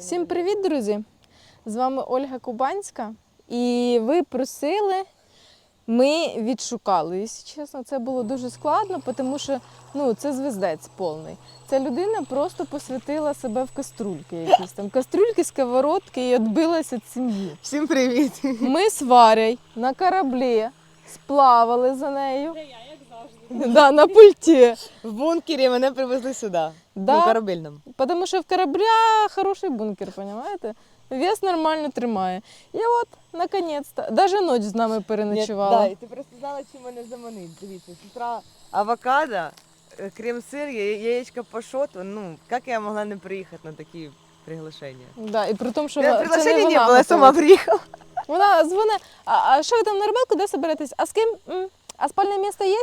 Всім привіт, друзі! З вами Ольга Кубанська. І ви просили, ми відшукали. І, якщо чесно, це було дуже складно, тому що ну, це звездець повний. Ця людина просто посвятила себе в каструльки якісь там. Каструльки, сковородки і відбилася від сім'ї. Всім привіт! Ми з Варей на кораблі сплавали за нею. Да, на пульті. В бункері мене привезли сюди. Да. Ну, корабельному. Потому що в корабля хороший бункер, понимаете? Вес нормально тримає. І от, наконець-то, даже ніч з нами переночувала. Да, і ти просто знала, чим мене заманить. Дивіться, з утра авокадо, е, крем-сир, яєчко пашоту. Ну, як я могла не приїхати на такі приглашення? Да, і при тому, що Я це не вона не було, я сама приїхала. Вона дзвонить, а, а що ви там на рибалку, де соберетесь? А з ким? А спальне місце є?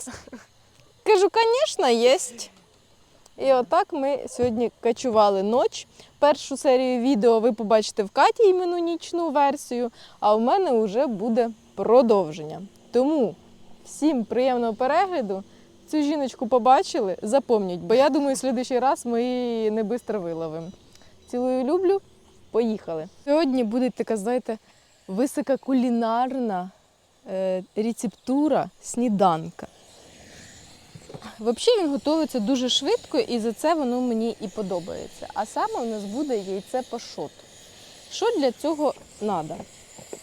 Кажу, звісно, є. І отак ми сьогодні качували ніч. Першу серію відео ви побачите в Каті іменно нічну версію, а у мене вже буде продовження. Тому всім приємного перегляду. Цю жіночку побачили, запомніть, бо я думаю, в слідуючий раз ми її не бистро виловимо. Цілую люблю, поїхали. Сьогодні буде така, знаєте, висококулінарна е, рецептура сніданка. Взагалі він готується дуже швидко і за це воно мені і подобається. А саме у нас буде яйце пашот. Що для цього треба?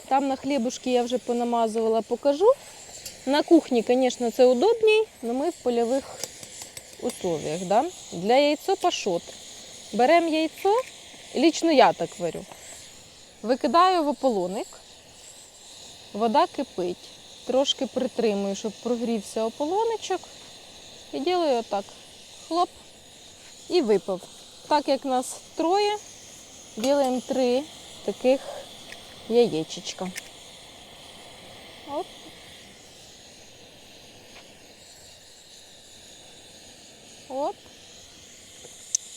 Там на хлібушки я вже понамазувала, покажу. На кухні, звісно, це удобній, але ми в польових условиях. Да? Для яйцо пашот. Беремо яйцо, лічно я так варю. Викидаю в ополоник, вода кипить, трошки притримую, щоб прогрівся ополоничок. І ділаю отак. Хлоп. І випав. Так як нас троє, ділаємо три таких яєчечка. Оп. Оп.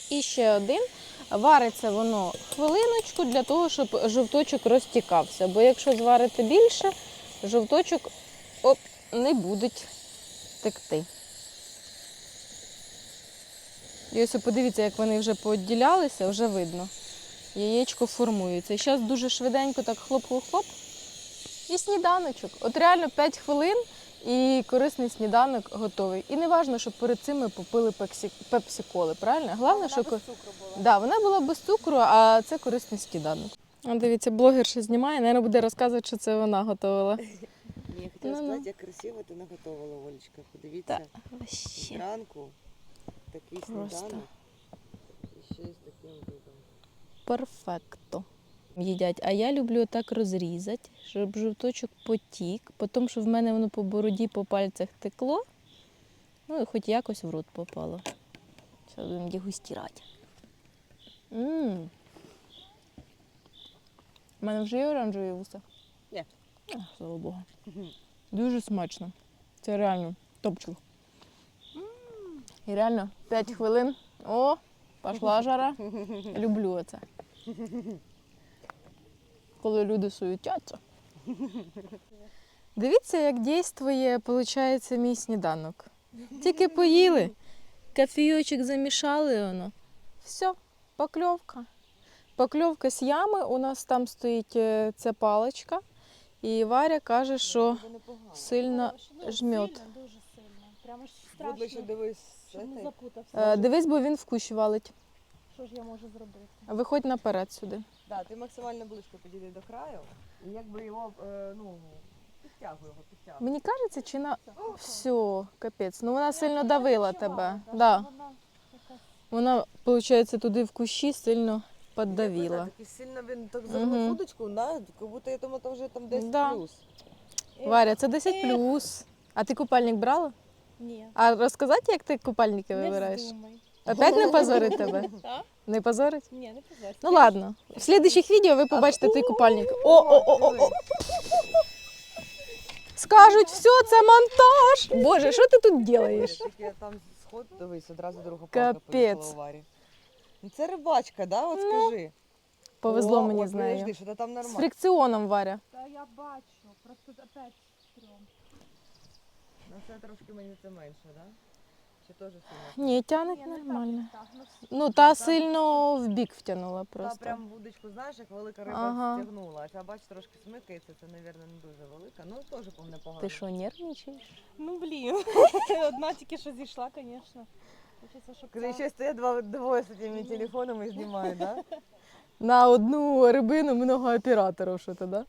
І ще один. Вариться воно хвилиночку для того, щоб жовточок розтікався. Бо якщо зварити більше, жовточок оп, не буде текти. І ось подивіться, як вони вже поодділялися, вже видно. Яєчко формується. І зараз дуже швиденько так хлоп-хлоп-хлоп. І сніданочок. От реально 5 хвилин і корисний сніданок готовий. І не важливо, щоб перед цим ми попили пепсі- пепсі-коли, правильно? Головне, що ко- Да, вона була без цукру, а це корисний сніданок. А дивіться, блогерша знімає, наверное, буде розказувати, що це вона готувала. Ні, я хотіла сказати, як красиво ти наготовила, Олечка. Подивіться, зранку такий Просто. сніданок. І ще з таким видом. Перфекто. Їдять. А я люблю так розрізати, щоб жовточок потік, потім, щоб в мене воно по бороді, по пальцях текло. Ну і хоч якось в рот попало. Зараз будемо дегустувати. Мм. У мене вже є оранжеві вуса? Ні. Слава Богу. Дуже смачно. Це реально топчик. І реально 5 хвилин. О, пішла жара. Люблю це. Коли люди суетяться. Дивіться, як дійствує, виходить, мій сніданок. Тільки поїли, кофійочок замішали воно. Все, покльовка. Покльовка з ями. У нас там стоїть е, ця паличка. І Варя каже, що сильно жмет. Дуже сильно. Прямо страшно, дивись. Щоб запутався. Е, Дивись, бо він в кущ валить. Що ж я можу зробити? Виходь наперед сюди. Да, ти максимально близько підійди до краю. І якби його, е, ну, підтягуй його, підтягуй. Мені кажеться, чи на все, капець. Ну вона сильно давила тебе. Да. Вона виходить, туди в кущі сильно піддавила. Такий сильно він так Мгм. загнув удочку, на, як будто я думаю, то вже там 10 Да. плюс. Варя, це 10 плюс. А ти купальник брала? Ні. А розказати, як ти купальники Не вибираєш? вздумай. Опять не позорить тебе? Так? Не позорить? Ні, не позорь. Ну ладно. В слідучих відео ви побачите той купальник. О, о, о, о, о. Скажуть, все, це монтаж. Боже, що ти тут робиш? Тільки там сход, дивись, одразу друга Капець. палка поїхала у варі. Ну це рибачка, да? От скажи. Повезло О, мені от з нею. Подожди, що то там З нормально. фрикціоном Варя. Та я бачу. Просто опять Ну це трошки мені це менше, да? Чи теж сильно? Ні, тянуть Ні, нормально. так, ну, Ну, та сильно в бік втягнула Та просто. прям вудочку, знаєш, як велика риба Ага. стягнула. А ця бач трошки смикається, це, мабуть, не дуже велика. Ну теж по непогано. Ти що, нервничаєш? Ну блін. Одна тільки що зійшла, звісно. Хочеться, щоб Коли ця- ще стоять два двоє з цими телефонами і знімають, да? На одну рибину много операторів, що то, да?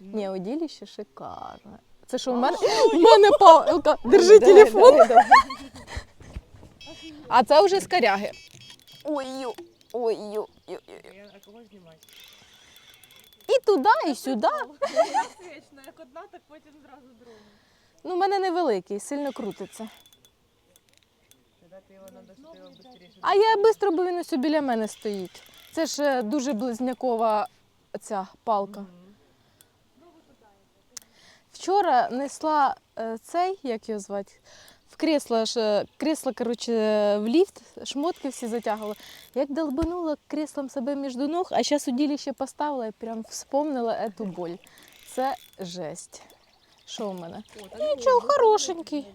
Ну. Ні, удилище шикарне. Це що, в мене, в мене палка, держи телефон. А це вже з коряги. Ой-ю, ой-ю, ю Я- А кого знімати? І туди, і сюди. Як одна, так потім зразу друга. Ну, в мене невеликий, сильно крутиться. А я швидко, бо він ось біля мене стоїть. Це ж е, дуже близнякова ця палка. Вчора несла е, цей, як його звати, в кресло, ж, е, кресло, коротше, в ліфт, шмотки всі затягувала. Як долбанула креслом себе між ног, а зараз удилище поставила і прям вспомнила ету боль. Це жесть. Що в мене? Нічого, хорошенький.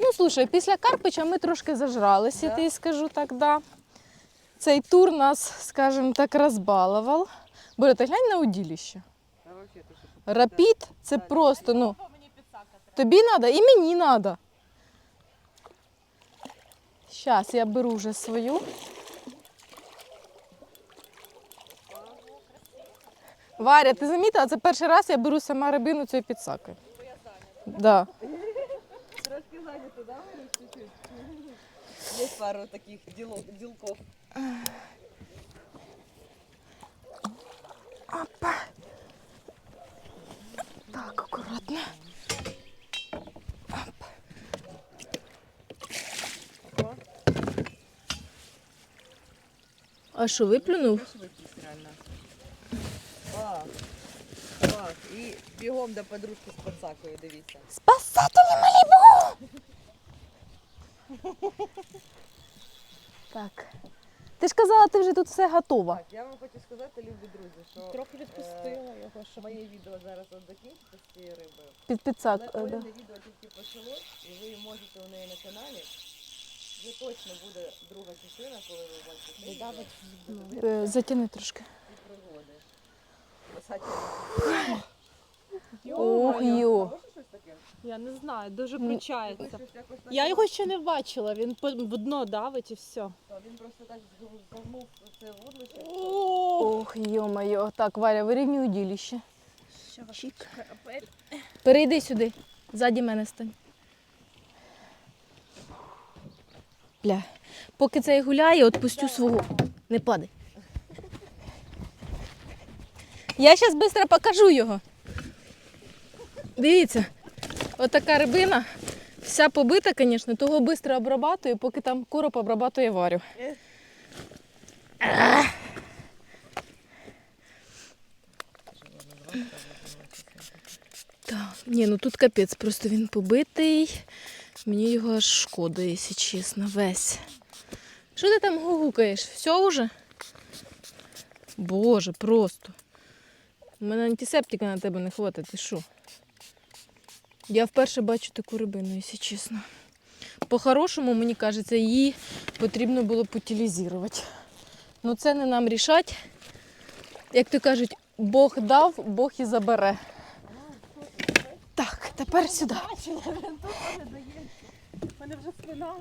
Ну, слушай, після Карпича ми трошки зажралися, Да? ти скажу так, да. Цей тур нас, скажімо так, розбалував. Боря, ти глянь на удилище. Рапід це просто, ну, тобі треба і мені треба. Зараз я беру вже свою. Варя, ти замітила, це перший раз я беру сама рибину цією підсакою. Да. Трошки зайнято, да, чуть-чуть? Є пару таких ділков. Так, акуратно. О, А що, виплюнув? Клас. І бігом до подружки з пацакою, дивіться. Спасателі Малібу! Так. Ти ж казала, ти вже тут все готова. Так, я вам хочу сказати, любі друзі, що Трохи відпустила його, щоб моє відео зараз от закінчиться з цією рибою. Під підсак. Але е, да. Відео тільки почалось, і ви можете у неї на каналі. Вже точно буде друга частина, коли ви бачите це Е, Затяни трошки. і пригоди. Писати. Ох, йо. Щось таке? Я не знаю, дуже так Я його ще не бачила, він по- в дно давить і все. Він просто так загнув це вудлище. Ох, йо-моє. Так, Варя, вирівнюй удилище. Що Чик. Перейди сюди. Ззаді мене стань. Бля. Поки цей гуляє, отпустю свого. Не падай. Я зараз швидко покажу його. Дивіться, отака рибина. Вся побита, звісно, того швидко обрабатую, поки там короб обрабатує варю. Так, ні, ну тут капець, просто він побитий. Мені його аж шкода, якщо чесно, весь. Що ти там гугукаєш? Все вже? Боже, просто. У мене антисептика на тебе не хватить, ти що? Я вперше бачу таку рибину, якщо чесно. По-хорошому, мені кажеться, її потрібно було потілізувати. Ну це не нам рішать. Як то кажуть, Бог дав, Бог і забере. Так, тепер сюди. Мене вже спина.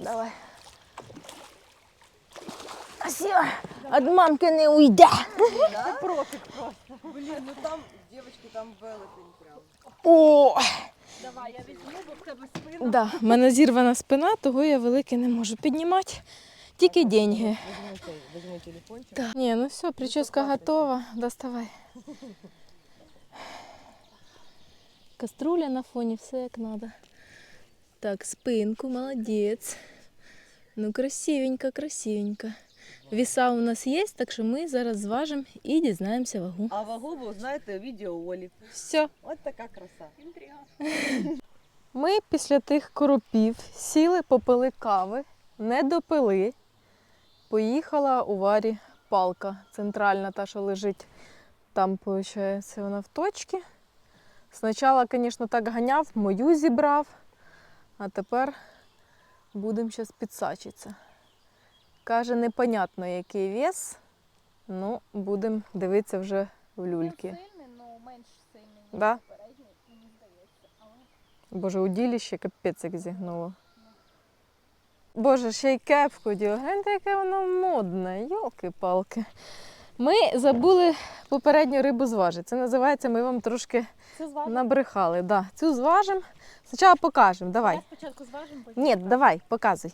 Давай. Все, від мамки не уйде. Да? Профік просто. Блін, ну там, дівчатки, там велетень прям. О, Давай, я візьму, бо в тебе спина. да, в мене зірвана спина, того я великий не можу піднімати. Тільки деньги. Візьми цей, візьми телефончик. Так. Ні, ну все, прическа готова. Доставай. Каструля на фоні, все як треба. Так, спинку, молодець. Ну, красивенько, красивенько. Віса у нас є, так що ми зараз зважимо і дізнаємося вагу. А вагу ви знаєте у відео Олі. Все. От така краса. Інтрига. Ми після тих коропів сіли, попили кави, не допили. Поїхала у варі палка центральна, та, що лежить там, виходить, вона в точці. Спочатку, звісно, так ганяв, мою зібрав, а тепер будемо зараз підсачитися. Каже, непонятно, який вес. Ну, будемо дивитися вже в люльки. Сильний, але менш сильний, ніж Да? попередній, мені здається. Але Боже, уділіще капець як зігнуло. Боже, ще й кепку оділа. Гляньте, яке воно модне, йолки-палки. Ми забули попередню рибу зважити. Це називається, ми вам трошки набрехали. Да. Цю зважимо. Спочатку покажемо, давай. Спочатку зважимо, потім. Ні, давай, показуй.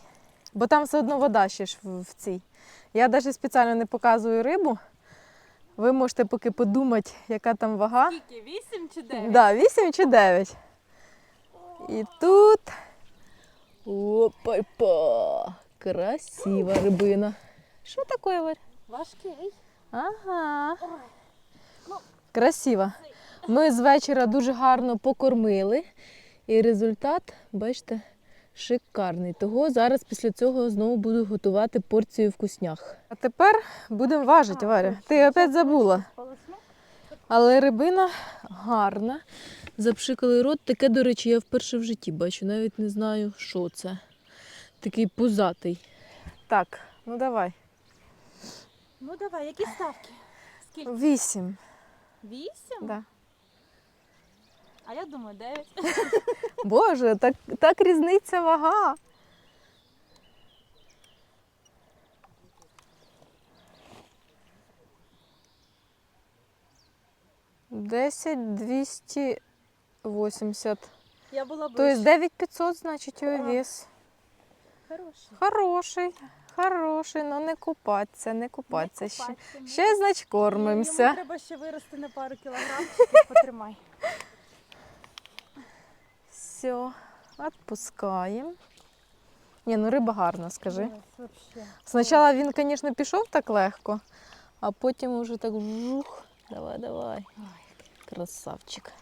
Бо там все одно вода ще ж в, цій. Я навіть спеціально не показую рибу. Ви можете поки подумати, яка там вага. Скільки? 8 чи 9? Да, 8 чи 9. І тут. Опа-па! Красива рибина. Що таке, Варя? Важкий. Ага. Ой. Красиво. Ми з вечора дуже гарно покормили. І результат, бачите, шикарний. Того зараз після цього знову буду готувати порцію вкуснях. А тепер будемо важити, Варя. Ти опять забула. Але рибина гарна. Запшикали рот. Таке, до речі, я вперше в житті бачу. Навіть не знаю, що це. Такий пузатий. Так, ну давай. Ну давай, які ставки? Скільки? Вісім. 8? Да. А я думаю, 9. Боже, так, так різниця вага. Десять двісті вісімдесят. Я була Тобто ближче. 9500, значить, його вес. Хороший. Хороший, хороший, ну не купатися, не купатися. Ще, ще значить, Йому кормимося. треба ще вирости на пару кілограмчиків, потримай. Все, відпускаємо. Ні, ну риба гарна, скажи. Спочатку він, звісно, пішов так легко, а потім уже так жух. Давай, давай. Красавчик.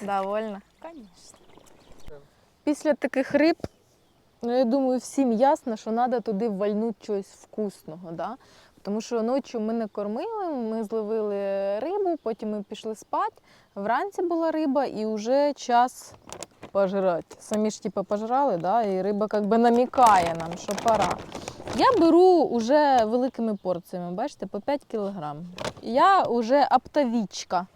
Довольна. Конечно. Після таких риб, ну я думаю, всім ясно, що треба туди ввальнути щось вкусного. Да? Тому що ночі ми не кормили, ми зловили рибу, потім ми пішли спати. Вранці була риба і вже час пожрати. Самі ж типу, пожрали, да? і риба як би намікає нам, що пора. Я беру вже великими порціями, бачите, по 5 кілограм. Я вже оптовічка.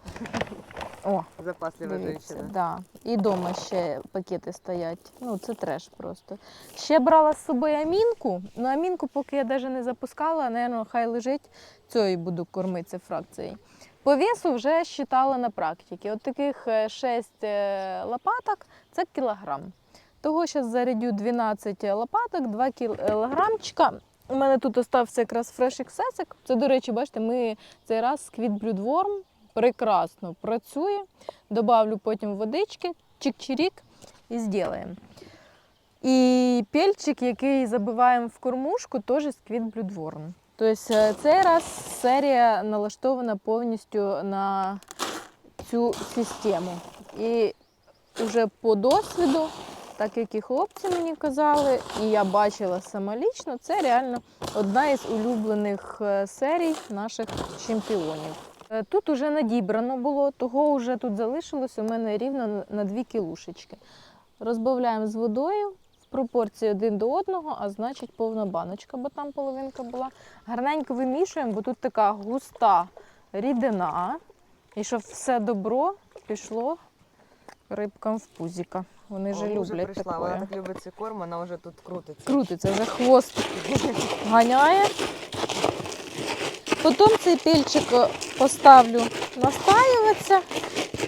О, Запаслива Дивіться, женщина. да. І вдома ще пакети стоять. Ну, це треш просто. Ще брала з собою амінку. Ну, амінку, поки я навіть не запускала, напевно, хай лежить, цією буду кормитися фракцією. По весу вже считала на практиці. От таких 6 лопаток це кілограм. Того зараз зарядю 12 лопаток, 2 кілограмчика. У мене тут остався якраз фреш іксесик. Це, до речі, бачите, ми цей раз сквіт блюдворм прекрасно працює. Добавлю потім водички, чик-чирік і зробимо. І пельчик, який забиваємо в кормушку, теж з квіт блюдворм. Тобто е, цей раз серія налаштована повністю на цю систему. І вже по досвіду, так як і хлопці мені казали, і я бачила самолічно, це реально одна із улюблених е, серій наших чемпіонів. Е, Тут уже надібрано було, того вже тут залишилось у мене рівно на 2 кілушечки. Розбавляємо з водою в пропорції один до одного, а значить повна баночка, бо там половинка була. Гарненько вимішуємо, бо тут така густа рідина. І щоб все добро пішло рибкам в пузіка. Вони О, вже вже люблять прийшла, вона так любить цей корм, вона вже тут крутиться. Крутиться, вже хвост ганяє. Потім цей пільчик е, поставлю настаюватися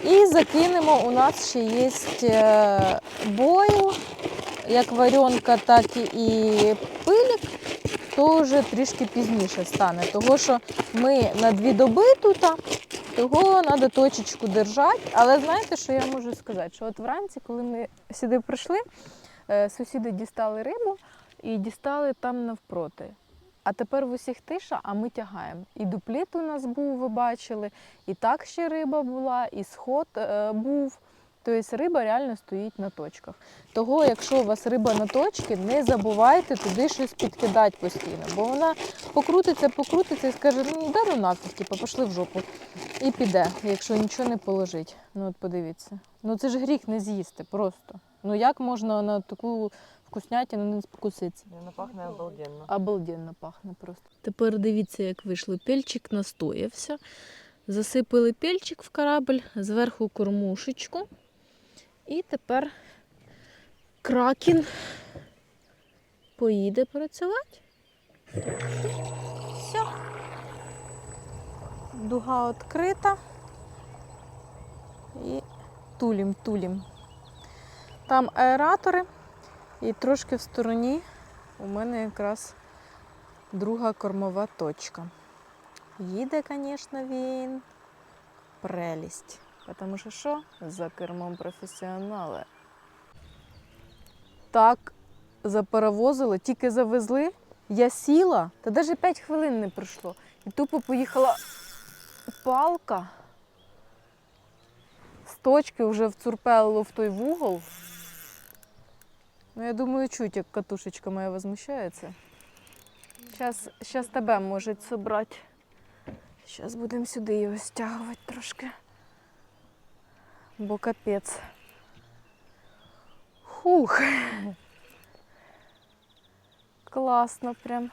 і закинемо. У нас ще є е, бойл, як варенка, так і пилік. То вже трішки пізніше стане. Того, що ми на дві доби тут, того треба точечку держати. Але знаєте, що я можу сказати? Що от вранці, коли ми сюди прийшли, е, сусіди дістали рибу і дістали там навпроти. А тепер в усіх тиша, а ми тягаємо. І дупліт у нас був, ви бачили, і так ще риба була, і сход е, був. Тобто риба реально стоїть на точках. Того, якщо у вас риба на точці, не забувайте туди щось підкидати постійно, бо вона покрутиться, покрутиться і скаже, ну да ну нафіг, типу, пішли в жопу. І піде, якщо нічого не положить. Ну от подивіться. Ну це ж гріх не з'їсти просто. Ну як можна на таку вкуснятину не спокуситися? Вона пахне обалденно. Обалденно пахне просто. Тепер дивіться, як вийшло. Пельчик настоявся. Засипали пельчик в корабль, зверху кормушечку. І тепер кракен поїде працювати. Все. Дуга відкрита. І тулім, тулім. Там аератори, і трошки в стороні у мене якраз друга кормова точка. Їде, звісно, він прелість. Тому що що? За кермом професіонали. Так заперевозили, тільки завезли. Я сіла, та навіть 5 хвилин не пройшло. І тупо поїхала палка. З точки вже вцурпело в той вугол. Ну, я думаю, чуть, як катушечка моя возмущається. Зараз, зараз тебе можуть собрати. Зараз будемо сюди його стягувати трошки. Бо капець. Хух. Класно прям.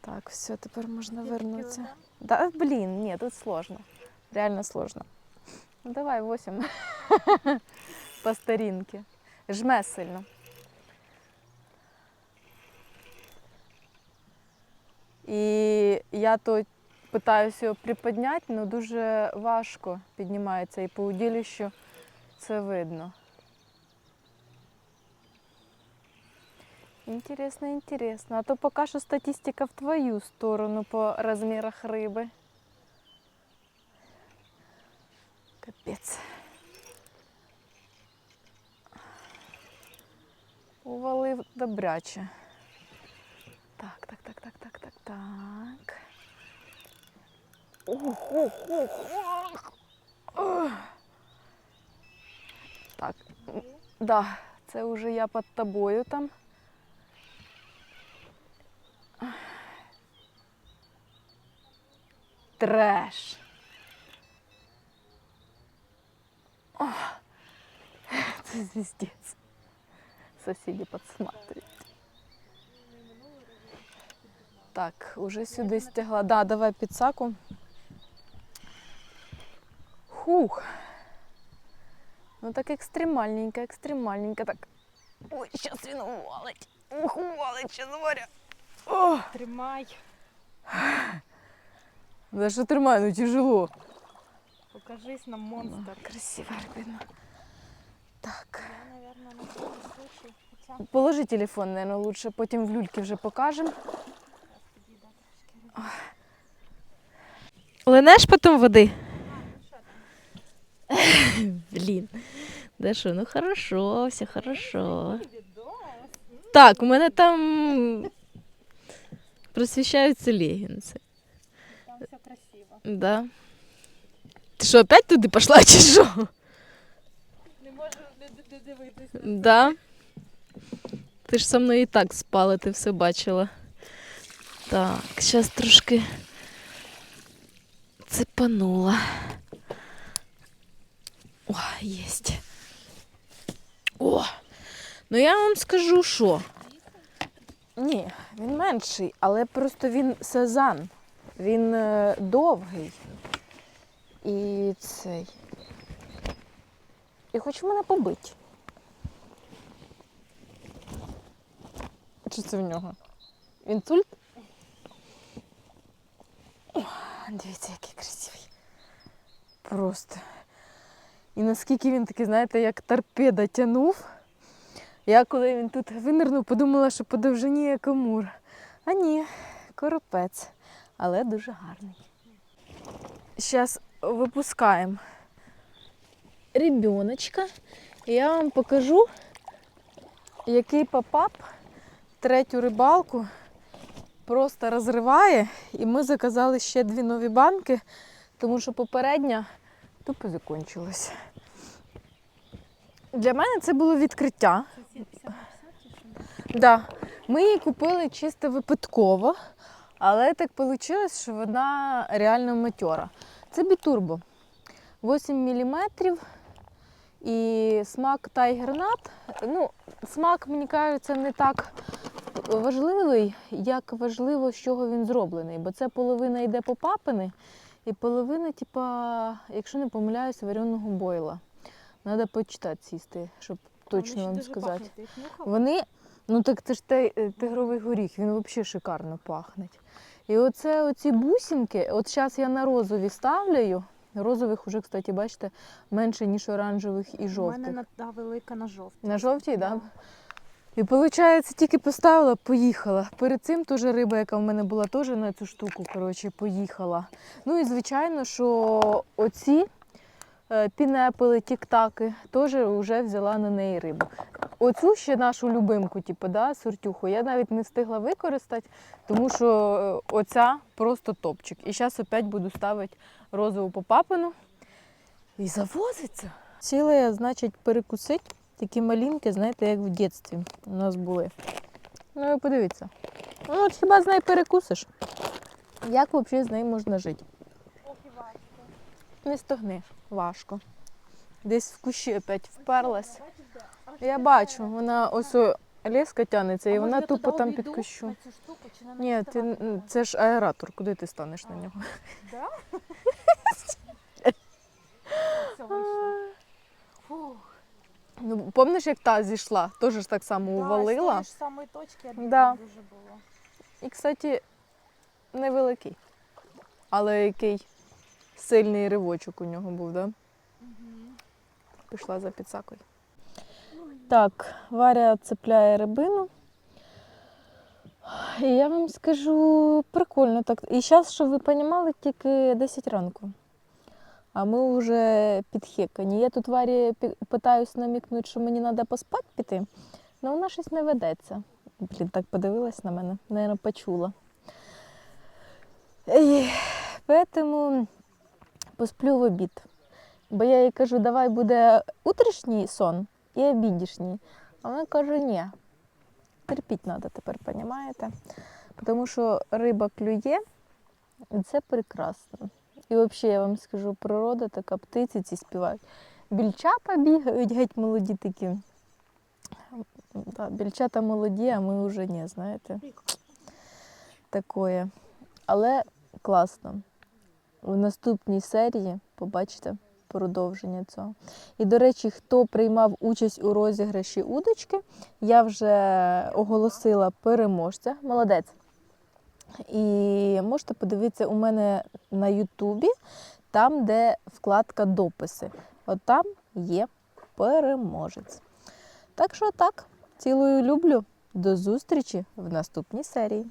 Так, все, тепер можна вернутися. Да, блін, ні, тут сложно. Реально сложно. Ну давай, 8. По старінки. Жме сильно. І я то питаюся його приподняти, але дуже важко піднімається і по уділищу це видно. Інтересно, інтересно. А то поки що статистика в твою сторону по розмірах риби. Капець. Увалив добряче. Так, так, так, так, так, так, так. Ох, ох, ох, ох. Ох. Так, да, це вже я під тобою там. Треш. Ох, Це звіздець. Сусіди підсматривають. Так, уже сюди стягла. Да, давай підсаку. Хух. Ну так екстремальненько, екстремальненько. Так. Ой, зараз він увалить. Ух, увалить, ще зворя. О, Тримай. да що тримай, ну тяжело. Покажись нам монстр. Красиво рибина. Так. Я, наверное, не слышу. Хотя Положи телефон, наверное, лучше, потім в люльки вже покажемо. Ленеш потім води? Блін. Да що, ну хорошо, все хорошо. Так, у мене там просвіщаються легінці. там все красиво. Да. Ти що, опять туди пішла чи що? Не можу не, дивитись. Да. Ти ж со мною і так спала, ти все бачила. Так, зараз трошки цепанула. О, єсть. О! Ну я вам скажу, що. Ні, він менший, але просто він сезан. Він е, довгий. І цей. І хоче мене побити. Чи це в нього? Інсульт? О, дивіться, який красивий. Просто. І наскільки він такий, знаєте, як торпеда тянув. Я коли він тут винирнув, подумала, що по довжині як амур. А ні, коропець, але дуже гарний. Зараз випускаємо ребеночка. Я вам покажу, який попап третю рибалку просто розриває. І ми заказали ще дві нові банки, тому що попередня тупо закінчилась. Для мене це було відкриття. Це 50 на 50 чи що? Да. Ми її купили чисто випадково, але так вийшло, що вона реально матьора. Це бітурбо. 8 мм і смак тайгернат. Ну, смак, мені кажеться, не так важливий, як важливо, з чого він зроблений. Бо це половина йде по папини, і половина, типа, якщо не помиляюсь, вареного бойла. Треба почитати сісти, щоб точно вам сказати. пахнуть? Вони, ну так це ж те- е, тигровий горіх, він взагалі шикарно пахне. І оце оці бусинки, от зараз я на розові ставлю. Розових уже, кстати, бачите, менше, ніж оранжевих і жовтих. У мене на- да, велика на жовтій. На жовтій, так? Да. І виходить, тільки поставила, поїхала. Перед цим теж риба, яка в мене була, теж на цю штуку, коротше, поїхала. Ну і звичайно, що оці е, пінепили, тік-таки, теж вже взяла на неї рибу. Оцю ще нашу любимку, типу, да, сортюху, я навіть не встигла використати, тому що е, оця просто топчик. І зараз опять буду ставити розову попапину. І завозиться. Сіла я, значить, перекусить. Такі малінки, знаєте, як в дитинстві у нас були. Ну, і подивіться. Ну, от хіба з нею перекусиш? Як взагалі з нею можна жити? Ох, і важко. Не стогни, важко. Десь в кущі опять вперлась. Я бачу, вона ось о, леска тягнеться, і вона тупо там під кущу. Ні, ти, це ж аератор, куди ти станеш на нього? Фух. Ну, пам'ятаєш, як та зійшла, теж ж так само Да, увалила. з тої ж самої точки обідно Да. дуже було. І, кстати, невеликий. Але який сильний ривочок у нього був, да? Пішла за підсакою. Так, Варя цепляє рибину. І я вам скажу, прикольно так. І зараз, щоб ви розуміли, тільки 10 ранку. А ми вже підхекані. Я тут Варі питаюсь намікнути, що мені треба поспати піти, але вона щось не ведеться. Блін, так подивилась на мене, Наверно, почула. Поэтому посплю в обід. Бо я їй кажу, давай буде утрішній сон і обідішній. А вона каже, ні. Терпіть треба тепер, розумієте? Тому що риба клює, і це прекрасно. І взагалі я вам скажу, природа така, птиці ці співають. Більчата бігають, геть молоді такі. Да, більчата молоді, а ми вже ні, знаєте. Такое. Але класно. В наступній серії побачите продовження цього. І, до речі, хто приймав участь у розіграші удочки, я вже оголосила переможця. Молодець. І можете подивитися у мене на Ютубі, там, де вкладка дописи. От там є переможець. Так що так, цілую люблю. До зустрічі в наступній серії.